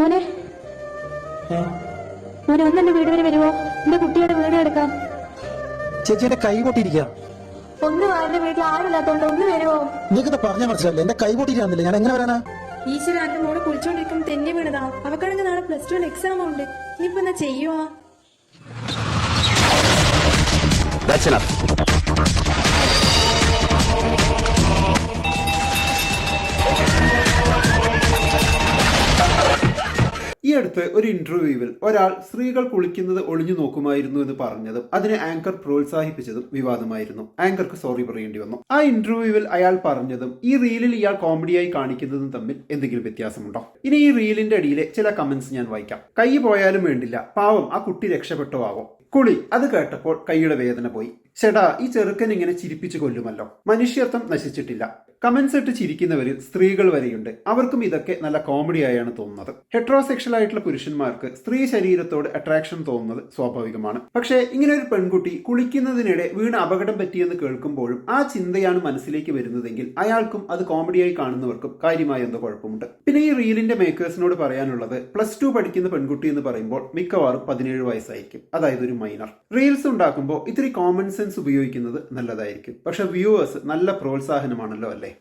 മോനെ. മോനെ ഒന്ന് എന്റെ വീട് വരെ വരുമോ എന്റെ കുട്ടിയുടെ വീട് എടുക്കാം. ചേച്ചിയുടെ കൈ പൊട്ടിയിരിക്കാം. ഒന്നും എന്റെ വീട്ടിൽ ആരുമില്ലാത്തോണ്ട് ഒന്ന് വരുമോ നിങ്ങൾക്ക് പറഞ്ഞാൽ മനസ്സിലാവില്ല എന്റെ കൈ പൊട്ടിയിരിക്കുന്നില്ല? ഞാൻ എങ്ങനെ വരാനാ? ഈശ്വര എന്റെ മോൾ കുളിച്ചോണ്ടിരിക്കും തെന്നി വീണതാ. അവക്കാണെങ്കിൽ നാളെ പ്ലസ് ടു എക്സാം ഉണ്ട്. ഇനിയിപ്പോ എന്നാ ചെയ്യുവാ? That's enough. ഈ അടുത്ത് ഒരു ഇന്റർവ്യൂവിൽ ഒരാൾ സ്ത്രീകൾ കുളിക്കുന്നത് ഒളിഞ്ഞു നോക്കുമായിരുന്നു എന്ന് പറഞ്ഞതും അതിനെ ആങ്കർ പ്രോത്സാഹിപ്പിച്ചതും വിവാദമായിരുന്നു. ആങ്കർക്ക് സോറി പറയേണ്ടി വന്നു. ആ ഇന്റർവ്യൂവിൽ അയാൾ പറഞ്ഞതും ഈ റീലിൽ ഇയാൾ കോമഡിയായി കാണിക്കുന്നതും തമ്മിൽ എന്തെങ്കിലും വ്യത്യാസമുണ്ടോ? ഇനി ഈ റീലിന്റെ അടിയിലെ ചില കമന്റ്സ് ഞാൻ വായിക്കാം. കൈ പോയാലും വേണ്ടില്ല. പാവം ആ കുട്ടി രക്ഷപ്പെട്ടോ ആവോ? കുളി. അത് കേട്ടപ്പോൾ കൈയുടെ വേദന പോയി. ചേടാ ഈ ചെറുക്കൻ ഇങ്ങനെ ചിരിപ്പിച്ചു കൊല്ലുമല്ലോ. മനുഷ്യത്വം നശിച്ചിട്ടില്ല. കമന്റ്സ് ഇട്ട് ചിരിക്കുന്നവരിൽ സ്ത്രീകൾ വരെയുണ്ട്. അവർക്കും ഇതൊക്കെ നല്ല കോമഡി ആയാണ് തോന്നുന്നത്. ഹെട്രോസെക്ഷൽ ആയിട്ടുള്ള പുരുഷന്മാർക്ക് സ്ത്രീ ശരീരത്തോട് അട്രാക്ഷൻ തോന്നുന്നത് സ്വാഭാവികമാണ്. പക്ഷേ ഇങ്ങനെ ഒരു പെൺകുട്ടി കുളിക്കുന്നതിനിടെ വീണ് അപകടം പറ്റിയെന്ന് കേൾക്കുമ്പോഴും ആ ചിന്തയാണ് മനസ്സിലേക്ക് വരുന്നതെങ്കിൽ അയാൾക്കും അത് കോമഡിയായി കാണുന്നവർക്കും കാര്യമായ എന്തോ കുഴപ്പമുണ്ട്. പിന്നെ ഈ റീലിന്റെ മേക്കേഴ്സിനോട് പറയാനുള്ളത് പ്ലസ് ടു പഠിക്കുന്ന പെൺകുട്ടി എന്ന് പറയുമ്പോൾ മിക്കവാറും പതിനേഴ് വയസ്സായിരിക്കും. അതായത് ഒരു മൈനർ റീൽസ് ഉണ്ടാക്കുമ്പോൾ ഇത്തിരി കോമൺ സെൻസ് ഉപയോഗിക്കുന്നത് നല്ലതായിരിക്കും. പക്ഷെ വ്യൂവേഴ്സ് നല്ല പ്രോത്സാഹനമാണല്ലോ അല്ലേ?